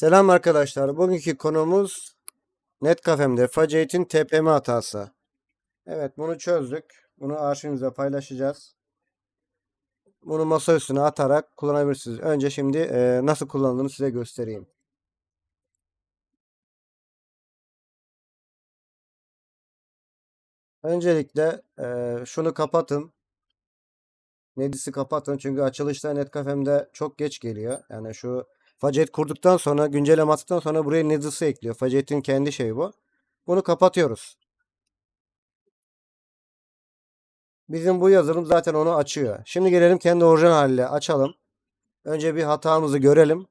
Selam arkadaşlar. Bugünkü konumuz Netcafe'mde Faceit'in TPM hatası. Evet bunu çözdük. Bunu arşivimize paylaşacağız. Bunu masa üstüne atarak kullanabilirsiniz. Önce şimdi e, nasıl kullanıldığını size göstereyim. Öncelikle e, şunu kapatın. Nedis'i kapatın çünkü açılışta Netcafe'mde çok geç geliyor. Yani şu Faceit kurduktan sonra güncelleme attıktan sonra buraya Nedis'i ekliyor. Faceit'in kendi şeyi bu. Bunu kapatıyoruz. Bizim bu yazılım zaten onu açıyor. Şimdi gelelim kendi orijinal haliyle açalım. Önce bir hatamızı görelim.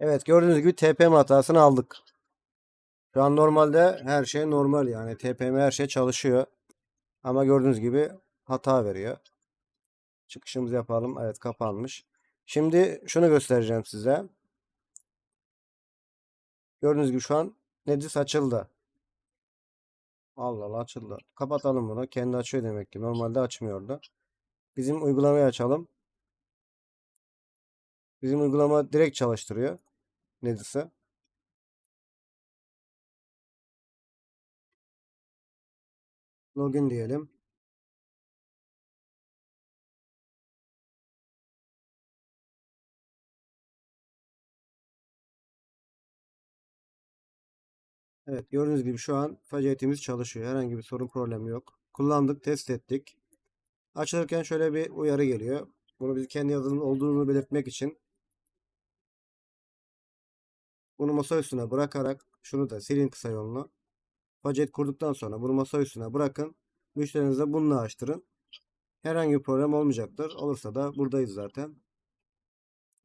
Evet gördüğünüz gibi TPM hatasını aldık. Şu an normalde her şey normal yani TPM her şey çalışıyor. Ama gördüğünüz gibi hata veriyor. Çıkışımızı yapalım. Evet kapanmış. Şimdi şunu göstereceğim size. Gördüğünüz gibi şu an Nedis açıldı. Allah Allah açıldı. Kapatalım bunu. Kendi açıyor demek ki. Normalde açmıyordu. Bizim uygulamayı açalım. Bizim uygulama direkt çalıştırıyor. Nedis'i. Login diyelim. Evet gördüğünüz gibi şu an Faceit'imiz çalışıyor. Herhangi bir sorun problemi yok. Kullandık, test ettik. Açılırken şöyle bir uyarı geliyor. Bunu biz kendi yazılım olduğunu belirtmek için bunu masa üstüne bırakarak şunu da silin kısa yolunu. Faceit kurduktan sonra bunu masa üstüne bırakın. Müşterinize bununla açtırın. Herhangi bir problem olmayacaktır. Olursa da buradayız zaten.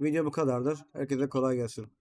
Video bu kadardır. Herkese kolay gelsin.